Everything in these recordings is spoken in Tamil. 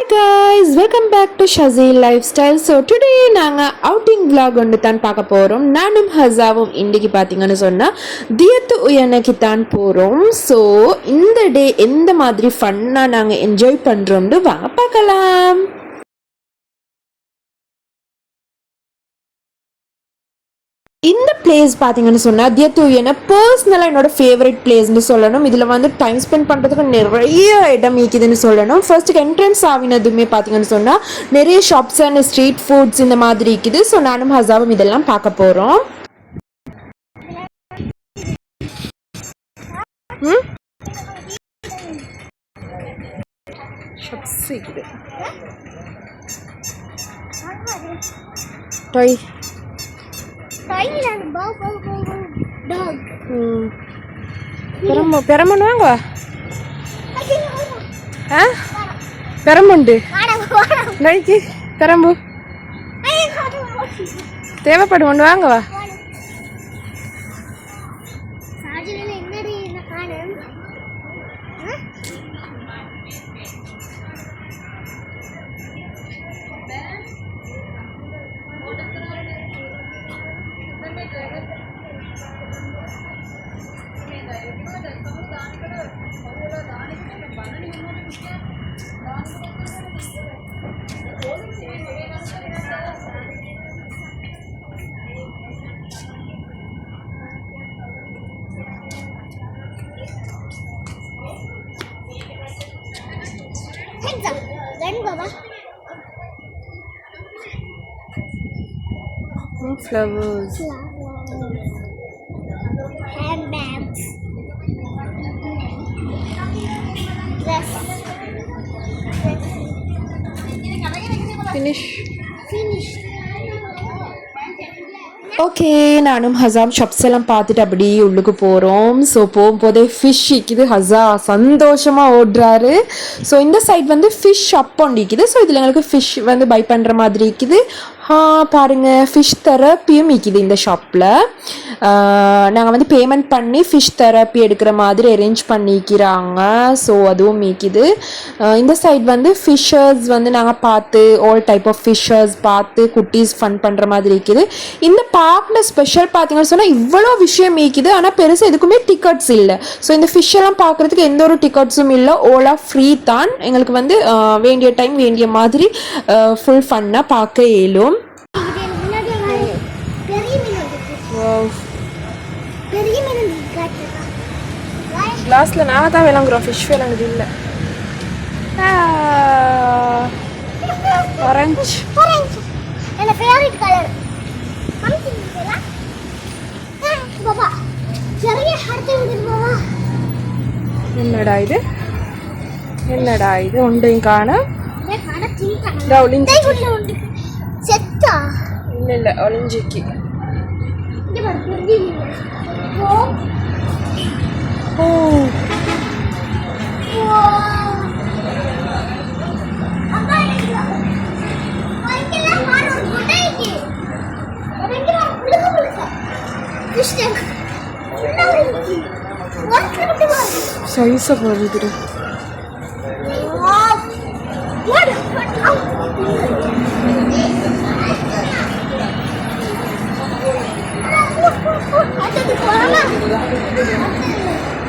Guys welcome back to Shasi lifestyle so today நாங்கள் அவுட்டிங் vlog ஒன்று தான் பார்க்க போகிறோம் நானும் ஹசாவும் இன்றைக்கு பார்த்தீங்கன்னு சொன்னால் தியத்து உயனக்கு தான் போகிறோம் ஸோ இந்த டே எந்த மாதிரி ஃபன்னாக நாங்கள் என்ஜாய் பண்ணுறோம்னு வாங்க பார்க்கலாம். இந்த பிளேஸ் பார்த்தீங்கன்னு சொன்னால் தியத்தூயன பர்சனலாக என்னோட ஃபேவரட் பிளேஸ்னு சொல்லணும். இதில் வந்து டைம் ஸ்பெண்ட் பண்ணுறதுக்கு நிறைய இடம் இருக்குதுன்னு சொல்லணும். ஃபர்ஸ்ட்டுக்கு என்ட்ரன்ஸ் ஆகினதுமே பார்த்தீங்கன்னு சொன்னால் நிறைய ஷாப்ஸ் அண்ட் ஸ்ட்ரீட் ஃபுட்ஸ் இந்த மாதிரி இருக்குது. ஸோ நானும் ஹசாவும் இதெல்லாம் பார்க்க போகிறோம் ஷாப்ஸ் இருக்குது. டொய் Thailand, bow, bow, bow, bow, dog. பெரம்பு பெரம்புன்னு வாங்க ஆ? பெரம்புண்டு. நைக்கு பெரம்பு. தேவைப்படும் கொண்டு வாங்க exam. Flowers. Handbags. Dress. Dress. Finish. Okay நானும் ஹசாம் ஷாப்ஸ் எல்லாம் பார்த்துட்டு அப்படியே உள்ளுக்கு போகிறோம் ஸோ போகும்போதே ஃபிஷ் இக்குது ஹசா சந்தோஷமாக ஓடுறாரு. ஸோ இந்த சைட் வந்து ஃபிஷ் ஷாப் ஒன்று இருக்குது ஸோ இதில் எங்களுக்கு ஃபிஷ் வந்து பை பண்ணுற மாதிரி இருக்குது. பாருங்கள் பாருங்க ஃபிஷ் தெரப்பியும் விற்கிது இந்த ஷாப்பில் நாங்கள் வந்து பேமெண்ட் பண்ணி ஃபிஷ் தெரப்பி எடுக்கிற மாதிரி அரேஞ்ச் பண்ணிக்கிறாங்க. ஸோ அதுவும் மீக்குது இந்த சைட் வந்து ஃபிஷர்ஸ் வந்து நாங்கள் பார்த்து ஆல் டைப் ஆஃப் ஃபிஷர்ஸ் பார்த்து குட்டீஸ் ஃபன் பண்ணுற மாதிரி இருக்குது இந்த பார்க்கில் ஸ்பெஷல் பார்த்தீங்கன்னு சொன்னால் இவ்வளோ விஷயம் மீக்குது ஆனால் பெருசாக எதுக்குமே டிக்கெட்ஸ் இல்லை. ஸோ இந்த ஃபிஷ்ஷெல்லாம் பார்க்குறதுக்கு எந்த ஒரு டிக்கெட்ஸும் இல்லை. ஓலா ஃப்ரீ தான். எங்களுக்கு வந்து வேண்டிய டைம் வேண்டிய மாதிரி ஃபுல் ஃபன்னாக பார்க்க இயலும் இது எனக்கு முன்னாடி ஒரு பெரிய மீன் வந்துருக்கு பெரிய மீன் வந்துருக்கு காட்டுறேன் லாஸ்ட்டில் நான் தான் விளங்குறோம் ஃபிஷ் விளங்குது இல்லை ஆரஞ்சு என்னோட ஃபேவரட் கலர் என்னடா இது? என்னடா இது? உண்டையும் காண. செத்தா? இல்ல இல்ல ஒளிஞ்சிக்கு. Oh. സൈസൊക്കെ വന്നിട്ട് Thank you.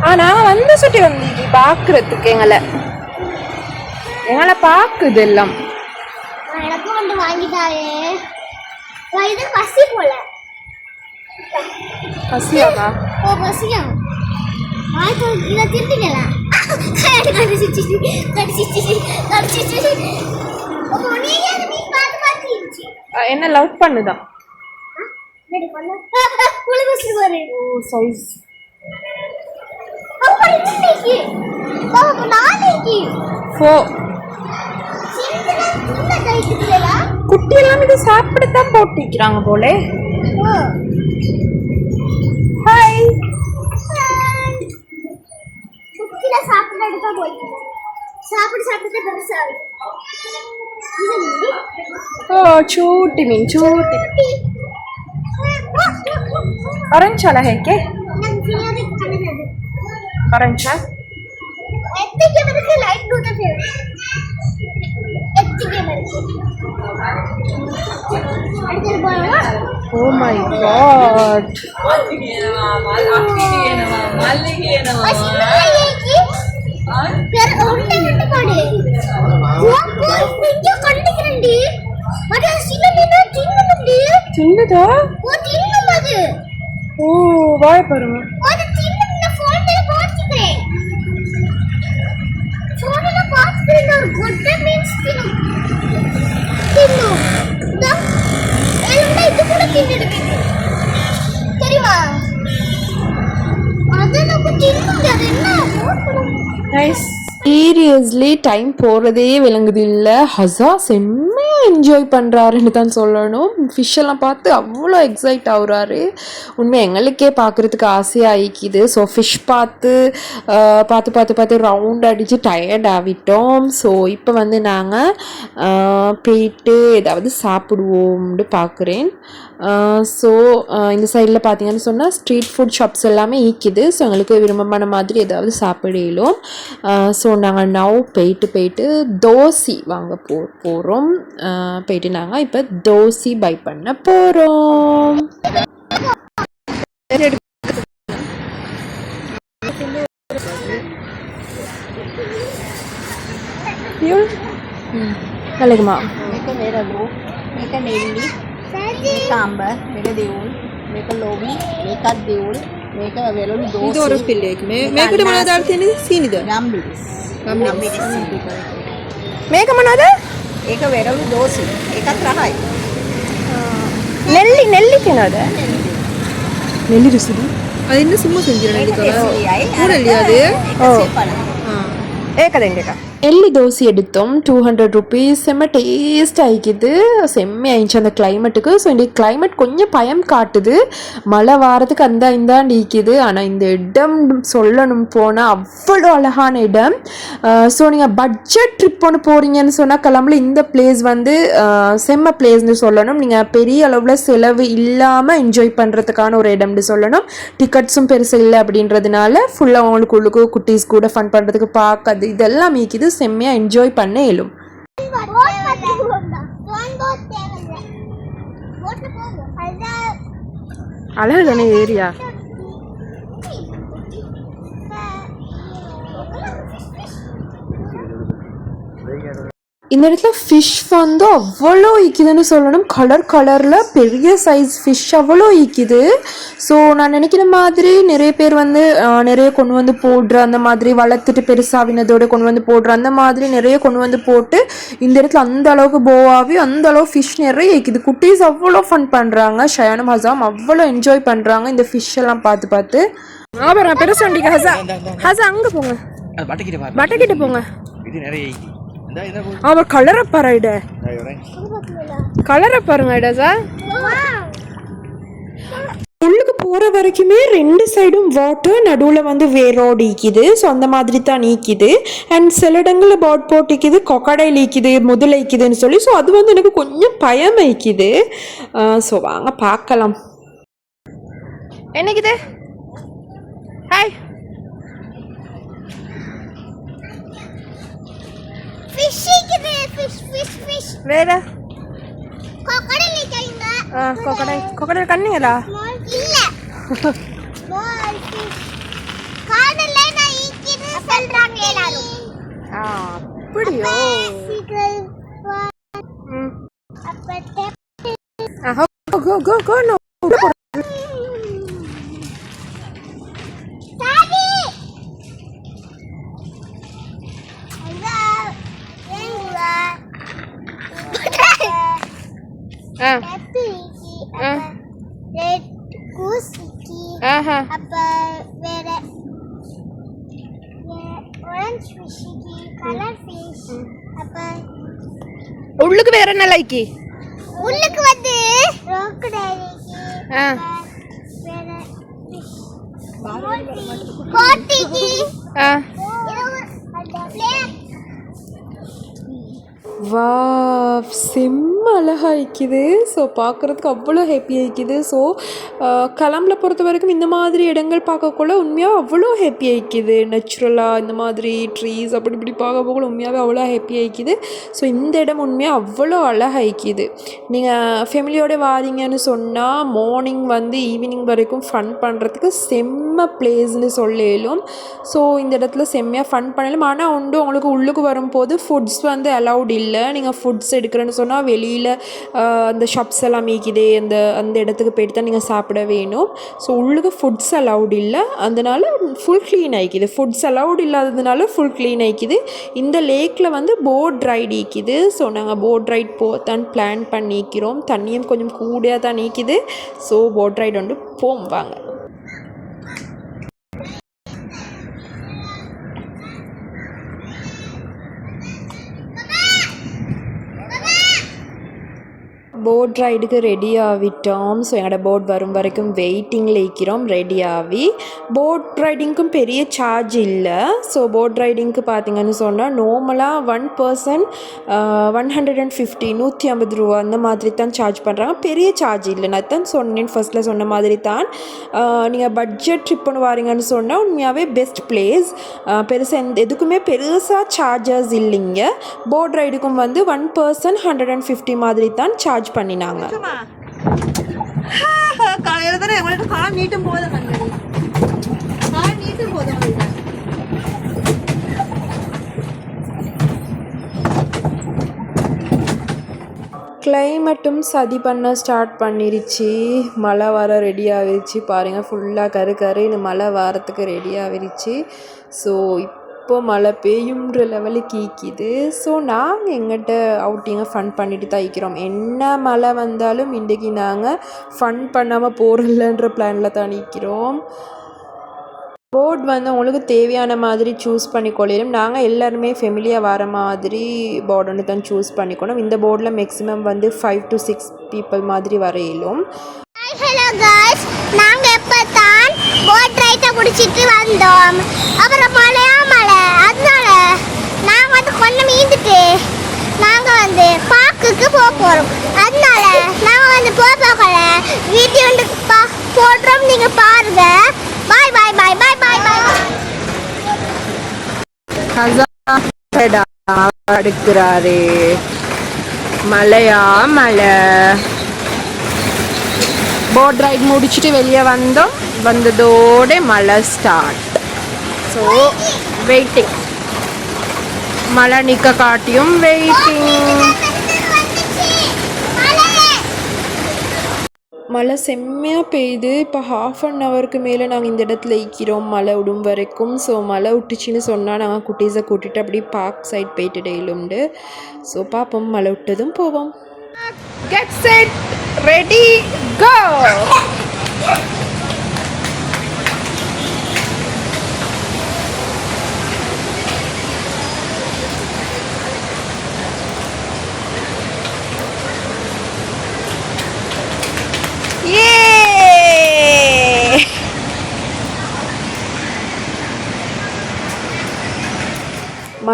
நாங்கள் வந்து சுட்டி வந்து பார்க்குறதுக்கு எங்களை. எங்களை பார்க்குது எல்லாம். எனக்கும் வந்து வாங்கிட்டாவே. இது பசி போல. பசியாக்கா? ஓ பசியா? வாய்க்கு இதை திருப்பிங்களா கடிச்சிச்சு கடிச்சிச்சு கடிச்சிச்சு என்ன லவ் பண்ணுதான் சைஸ் పడింది బాబు నాలికి ఫో குட்டியெல்லாம் இது சாப்பிட தான் போட்டிருக்கிறாங்க போல ஹாய் குட்டியில சாப்பிட்டு தான் போயிட்டு சாப்பிட்டு சாப்பிட்டு பெருசாக ஓ சூட்டி மீன் சூட்டி ஆரஞ்சு அழகே வரேன் சார் எத்தனை இருக்கு லைட் ப்ளூ தான் எத்தனை இருக்கு ஓ மை காட் சின்னதா ஓ வாழப்பருவம் Pinur. Good that means Pinur. Pinur. The எலும்பை இது கூட தின்னுடுது தெரியுமா அதை டைம் போகிறதே விளங்குது இல்லை ஹசா செம்ம என்ஜாய் பண்ணுறாருன்னு தான் சொல்லணும். ஃபிஷ்ஷெல்லாம் பார்த்து அவ்வளோ எக்ஸைட் ஆகுறாரு. உண்மை எங்களுக்கே பார்க்குறதுக்கு ஆசையாக ஆயிக்குது. ஸோ ஃபிஷ் பார்த்து பார்த்து பார்த்து பார்த்து ரவுண்ட் அடித்து டயர்ட் ஆகிட்டோம். ஸோ இப்போ வந்து நாங்கள் போயிட்டு ஏதாவது சாப்பிடுவோம்னு பார்க்குறேன். ஸோ இந்த சைடில் பார்த்தீங்கன்னு சொன்னால் ஸ்ட்ரீட் ஃபுட் ஷாப்ஸ் எல்லாமே ஈக்குது ஸோ எங்களுக்கு விருப்பமான மாதிரி ஏதாவது சாப்பிடலும் ஸோ நாங்கள் நவ் போயிட்டு போயிட்டு தோசை வாங்க போ போகிறோம் போயிட்டு நாங்கள் இப்போ தோசை பை பண்ண போகிறோம் நல்லதுமா මේක අඹ මේක දෙවුල් මේක ලෝබි මේකත් දෙවුල් මේක වෙලලු දෝසෙ මේ දෝර පිල්ලෙක් මේ මේකට මොනවද දාලා තියෙන්නේ සීනිද? ගම්බිරිස් ගම්බිරිස් මේක මොනවද? ඒක වෙරළු දෝසෙ. ඒකත් රහයි. නෙල්ලි නෙල්ලි කියනද නෙල්ලි රුසිදු? අදින්න සුම්ම සුන්දිර නේද කරා ඌරලියද ඔව් ඒක දෙන්න එකක්. எள்ளி தோசை எடுத்தோம். டூ ஹண்ட்ரட் ருபீஸ் செம்ம டேஸ்ட் ஆகிக்குது செம்ம ஆயிடுச்சு அந்த கிளைமேட்டுக்கு ஸோ இந்த கிளைமேட் கொஞ்சம் பயம் காட்டுது. மழை வாரத்துக்கு அந்த இந்தாண்டு ஈக்குது ஆனால் இந்த இடம் சொல்லணும் போனால் அவ்வளோ அழகான இடம். ஸோ நீங்கள் பட்ஜெட் ட்ரிப் ஒன்று போகிறீங்கன்னு சொன்னால் கிளம்புல. இந்த பிளேஸ் வந்து செம்ம பிளேஸ்னு சொல்லணும். நீங்கள் பெரிய அளவில் செலவு இல்லாமல் என்ஜாய் பண்ணுறதுக்கான ஒரு இடம்னு சொல்லணும். டிக்கெட்ஸும் பெருசு இல்லை அப்படின்றதுனால ஃபுல்லாக அவங்களுக்கு உள்ளுக்கு குட்டீஸ் கூட ஃபன் பண்ணுறதுக்கு பார்க்காது இதெல்லாம் மீக்குது செம்மையாக என்ஜாய் பண்ண இயலும். அழகு தானே ஏரியா? இந்த இடத்துல ஃபிஷ் வந்து அவ்வளோ ஈக்குதுன்னு சொல்லணும். கலர் கலரில் பெரிய சைஸ் ஃபிஷ் அவ்வளோ ஈக்குது ஸோ நான் நினைக்கிற மாதிரி நிறைய பேர் வந்து நிறைய கொண்டு வந்து போடுற அந்த மாதிரி வளர்த்துட்டு பெருசாவினதோட கொண்டு வந்து போடுற அந்த மாதிரி நிறைய கொண்டு வந்து போட்டு இந்த இடத்துல அந்த அளவுக்கு போவாவி அந்த அளவு ஃபிஷ் நிறைய ஈக்குது குட்டீஸ் அவ்வளோ ஃபன் பண்ணுறாங்க ஷயானும் ஹசாம் அவ்வளோ என்ஜாய் பண்ணுறாங்க இந்த ஃபிஷ் எல்லாம் பார்த்து பார்த்து. ஆபரா பெருசு வண்டிக்கு ஹசா ஹசா அங்கே போங்க. பட்டக்கிட்ட போங்க. இது நிறைய அவர் கலரை பாருட வரேன் கலரை பாருங்க சார். உள்ளுக்கு போகிற வரைக்குமே ரெண்டு சைடும் வாட்டர் நடுவில் வந்து வேரோடு ஈக்குது ஸோ அந்த மாதிரி தான் நீக்குது. அண்ட் சில இடங்களில் பாட் போட்டிக்குது கொக்கடையில் ஈக்குது முதல் ஈக்குதுன்னு சொல்லி. ஸோ அது வந்து எனக்கு கொஞ்சம் பயம் வைக்குது ஸோ வாங்க பார்க்கலாம். என்னைக்குது? ஃபிஷ் இருக்குது ஃபிஷ் ஃபிஷ் ஃபிஷ் வேற? கொக்கடை லைட்டாங்க கொக்கடை கொக்கடை கண்ணிங்களா? இல்ல. ஸ்மால் ஃபிஷ் காதல்ல நான் ஈக்கின்னு சொல்றாங்க எல்லாரும். அப்படியோ. சீக்கிரம் கோ கோ கோ கோ நோ சாதி அங்க எங்க ஆ பெப்பிக்கு ஆ. ரெட் கூசிக்கு அப்ப வேற ஆரஞ்சு ஃபிஷ்ஷுக்கு கலர் ஃபிஷ் அப்ப உள்ளுக்கு வேற என்ன லைக்கி உள்ளுக்கு வந்து crocodile, ஆ. கோட்டிக்கு ஆ. இது அழகாக இருக்குது ஸோ பார்க்குறதுக்கு அவ்வளோ ஹாப்பியாக இருக்குது ஸோ கிளம்புல பொறுத்த வரைக்கும் இந்த மாதிரி இடங்கள் பார்க்கக்குள்ள உண்மையாக அவ்வளோ ஹாப்பியாக இருக்குது நேச்சுரலாக இந்த மாதிரி ட்ரீஸ் அப்படி இப்படி பார்க்க போக உண்மையாகவே அவ்வளோ ஹாப்பியாக இருக்குது ஸோ இந்த இடம் உண்மையாக அவ்வளோ அழகாக இருக்குது நீங்கள் ஃபேமிலியோட வாரீங்கன்னு சொன்னால் மார்னிங் வந்து ஈவினிங் வரைக்கும் ஃபன் பண்ணுறதுக்கு செம்ம பிளேஸ்னு சொல்லலும். ஸோ இந்த இடத்துல செம்மையாக ஃபன் பண்ணலாம். ஆனால் உண்டு உங்களுக்கு உள்ளுக்கு வரும்போது ஃபுட்ஸ் வந்து அலௌட் இல்லை. நீங்கள் ஃபுட்ஸ் எடுக்கிறேன்னு சொன்னால் வெளியில் அந்த ஷாப்ஸ் எல்லாம் மீக்குதே அந்த அந்த இடத்துக்கு போயிட்டு தான் நீங்கள் சாப்பிட வேணும். ஸோ உள்ளுக்கு ஃபுட்ஸ் அலௌட் இல்லை. அதனால் ஃபுல் க்ளீன் ஆகிக்குது ஃபுட்ஸ் அலௌட் இல்லாததுனால ஃபுல் க்ளீன் ஆகிக்குது இந்த லேக்கில் வந்து போட் ரைட் ஈக்குது ஸோ நாங்கள் போட் ரைட் போத்தான் பிளான் பண்ணிக்கிறோம். தண்ணியும் கொஞ்சம் கூடியாக தான் நீக்குது ஸோ போட் ரைட் வந்து போம் வாங்க. போட் ரைடுக்கு ரெடி ஆகிட்டோம். ஸோ எங்களோட போட் வரும் வரைக்கும் வெயிட்டிங்கில் இருக்கிறோம். ரெடி ஆகி போட் ரைடிங்க்கும் பெரிய சார்ஜ் இல்லை. ஸோ போட் ரைடிங்க்கு பார்த்தீங்கன்னு சொன்னால் நார்மலாக one person one hundred and fifty நூற்றி ஐம்பது ரூபா அந்த மாதிரி தான் சார்ஜ் பண்ணுறாங்க பெரிய சார்ஜ் இல்லை. நான் தான் சொன்னேன் ஃபர்ஸ்ட்டில் சொன்ன மாதிரி தான். நீங்கள் பட்ஜெட் ட்ரிப்புன்னு வாரீங்கன்னு சொன்னால் உண்மையாகவே பெஸ்ட் பிளேஸ் பெருசாக எந்த எதுக்குமே பெருசாக சார்ஜஸ் இல்லைங்க. போட் ரைடுக்கும் வந்து one person hundred and fifty மாதிரி தான் சார்ஜ் பண்ணினாங்க. காலையில் தானே உங்கள்கிட்ட கால் நீட்டும் போது வந்தது. கால் நீட்டும் போது கிளைமேட்டும் சதி பண்ண ஸ்டார்ட் பண்ணிருச்சு. மழை வர ரெடி ஆகிருச்சு பாருங்கள் ஃபுல்லாக கரு கருன்னு மழை வரத்துக்கு ரெடி ஆகிருச்சு ஸோ இப்போ மழை பெய்யுன்ற லெவலுக்கு ஈக்கிது ஸோ நாங்கள் எங்கிட்ட அவுட்டிங்கை ஃபன் பண்ணிட்டு தான் இருக்கிறோம். என்ன மழை வந்தாலும் இன்றைக்கி நாங்கள் ஃபன் பண்ணாமல் போகிறதில்லன்ற பிளானில் தான் நிற்கிறோம் போர்ட் வந்து உங்களுக்கு தேவையான மாதிரி சூஸ் பண்ணிக்கொள்ளிடும் நாங்கள் எல்லாருமே ஃபெமிலியாக வர மாதிரி போர்டு ஒன்று தான் சூஸ் பண்ணிக்கணும் இந்த போர்டில் மேக்ஸிமம் வந்து ஃபைவ் டு சிக்ஸ் பீப்புள் மாதிரி வரையிலும். நாங்கள் ஹலோ தான் போட் ரைட்டை முடிச்சிட்டு வந்தோம். அப்புறம் மழை அதனால நாங்க வந்து கொஞ்சம் மீந்துட்டு நாங்க வந்து பார்க்குக்கு போக போறோம் அதனால நாங்க வந்து போக போகல வீடியோ வந்து பா போடுறோம் நீங்க பாருங்க பாய் பாய் பாய் பாய் பாய் பாய் படுக்கிறாரே. மழையா மழை போட் ரைட் முடிச்சுட்டு வெளியே வந்தோம். வந்ததோட மழை ஸ்டார்ட் ஸோ வெயிட்டிங் மழை நிற்க காட்டியும் வெயிட்டிங் மழை செம்மையாக பெய்யுது. இப்போ ஹாஃப் அன் ஹவருக்கு மேலே நாங்கள் இந்த இடத்துல இருக்கிறோம். மழை விடும் வரைக்கும். ஸோ மழை விட்டுச்சின்னு சொன்னால் நாங்கள் குட்டீஸை கூட்டிகிட்டு அப்படியே பார்க் சைட் போயிட்டு டெய்லுண்டு ஸோ பார்ப்போம் மழை விட்டதும் போவோம். கெட் செட் ரெடி கோ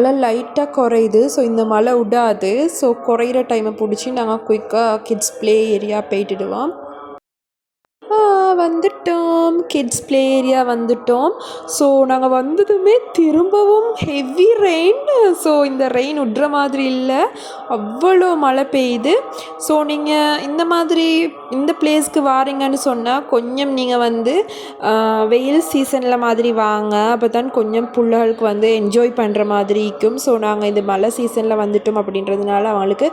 மழை லைட்டாக குறையுது. ஸோ இந்த மழை விடாது. ஸோ குறையிற டைமை பிடிச்சி நாங்கள் குயிக்காக கிட்ஸ் ப்ளே ஏரியா போயிட்டுடுவோம் வந்துட்டோம். கிட்ஸ் ப்ளே ஏரியா வந்துட்டோம். ஸோ நாங்கள் வந்ததுமே திரும்பவும் ஹெவி ரெயின் ஸோ இந்த ரெயின் விட்ற மாதிரி இல்லை. அவ்வளோ மழை பெய்யுது. ஸோ நீங்கள் இந்த மாதிரி இந்த பிளேஸ்க்கு வாரீங்கன்னு சொன்னால் கொஞ்சம் நீங்கள் வந்து வெயில் சீசனில் மாதிரி வாங்க. அப்போ தான் கொஞ்சம் பிள்ளைகளுக்கு வந்து என்ஜாய் பண்ணுற மாதிரி இருக்கும். ஸோ நாங்கள் இந்த மழை சீசனில் வந்துட்டோம் அப்படின்றதுனால அவங்களுக்கு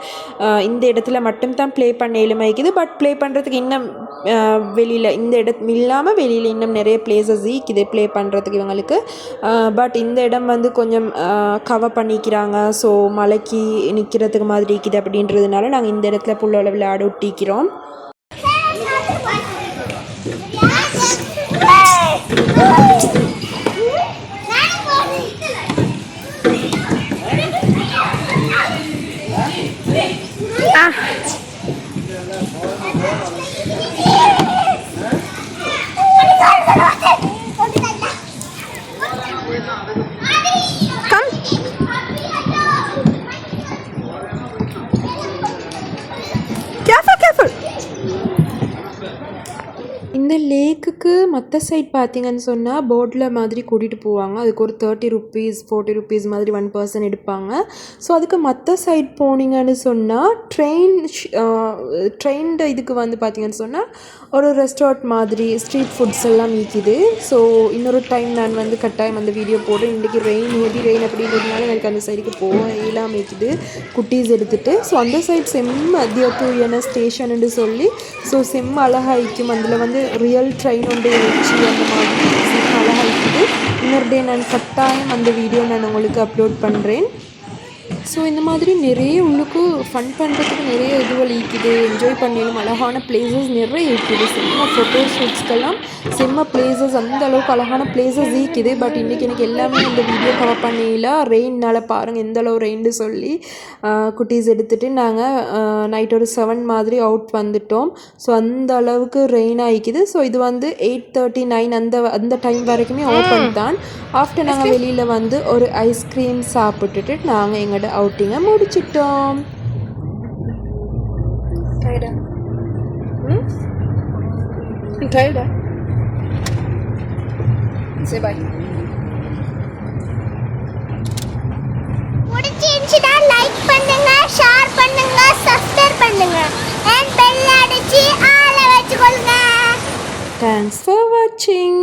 இந்த இடத்துல மட்டும் தான் ப்ளே பண்ண எளிமைக்குது பட் ப்ளே பண்ணுறதுக்கு இன்னும் வெளியில் இந்த இடம் இல்லாமல் வெளியில் இன்னும் நிறைய பிளேசஸ் இருக்குது ப்ளே பண்ணுறதுக்கு இவங்களுக்கு. பட் இந்த இடம் வந்து கொஞ்சம் கவர் பண்ணிக்கிறாங்க. ஸோ மலைக்கு நிற்கிறதுக்கு மாதிரி இருக்குது அப்படின்றதுனால நாங்கள் இந்த இடத்துல புள்ளோட விளையாட ஒட்டிக்கிறோம். அதுக்கு மற்ற சைட் பார்த்தீங்கன்னு சொன்னால் போட்டில் மாதிரி கூட்டிகிட்டு போவாங்க. அதுக்கு ஒரு தேர்ட்டி ருப்பீஸ் ஃபோர்ட்டி ருப்பீஸ் மாதிரி ஒன் பர்சன் எடுப்பாங்க. ஸோ அதுக்கு மற்ற சைட் போனீங்கன்னு சொன்னால் ட்ரெயின் ட்ரெயின் இதுக்கு வந்து பார்த்தீங்கன்னு சொன்னால் ஒரு ரெஸ்டாரண்ட் மாதிரி ஸ்ட்ரீட் ஃபுட்ஸ் எல்லாம் விற்கிது ஸோ இன்னொரு டைம் நான் வந்து கட்டாயம் அந்த வீடியோ போடுறேன் இன்றைக்கி ரெயின் ஹெவி ரெயின் அப்படின்றதுனால எனக்கு அந்த சைடுக்கு போக இல்லாமல் இருக்குது. குட்டீஸ் எடுத்துகிட்டு ஸோ அந்த சைட் செம் தியோத்தூரியான ஸ்டேஷன்னு சொல்லி ஸோ செம் அழகாய்க்கும். அதில் வந்து ரியல் ட்ரெயின் ஒன்று வச்சு அந்த மாதிரி செம்ம அழகாய்க்குது இன்னொரு டே நான் கட்டாயம் அந்த வீடியோ நான் உங்களுக்கு அப்லோட் பண்ணுறேன் ஸோ இந்த மாதிரி நிறைய உள்ளுக்கு ஃபன் பண்ணுறதுக்கு நிறைய இதுகள் ஈக்குது என்ஜாய் பண்ணிடும் அழகான பிளேசஸ் நிறைய இருக்குது. செம்ம ஃபோட்டோ ஷூட்ஸ்க்கெல்லாம் செம்ம பிளேசஸ் அந்த அளவுக்கு அழகான பிளேசஸ் ஈக்குது பட் இன்றைக்கி எனக்கு எல்லாமே இந்த வீடியோ கவர் பண்ணல? ரெயின்னால பாருங்கள் எந்த அளவு ரெயின்னு சொல்லி குட்டீஸ் எடுத்துகிட்டு நாங்கள் நைட் ஒரு செவன் மாதிரி அவுட் வந்துட்டோம். ஸோ அந்த அளவுக்கு ரெயின் ஆகிக்குது ஸோ இது வந்து எயிட் தேர்ட்டி நைன் அந்த அந்த டைம் வரைக்குமே ஓப்பன் தான். ஆஃப்டர் நாங்கள் வெளியில் வந்து ஒரு ஐஸ்கிரீம் சாப்பிட்டுட்டு நாங்கள் எங்களோட அவுட்டிங்கை முடிச்சிட்டோம். டயர்டா ம்? டயர்டா சரி பாய் பிடிச்சிருந்துச்சுன்னா லைக் பண்ணுங்க ஷேர் பண்ணுங்க சப்ஸ்கிரைப் பண்ணுங்க. அண்ட் பெல் அடிச்சு ஆள வச்சுக்கொள்ளுங்க. தேங்க்ஸ் ஃபார் வாட்சிங்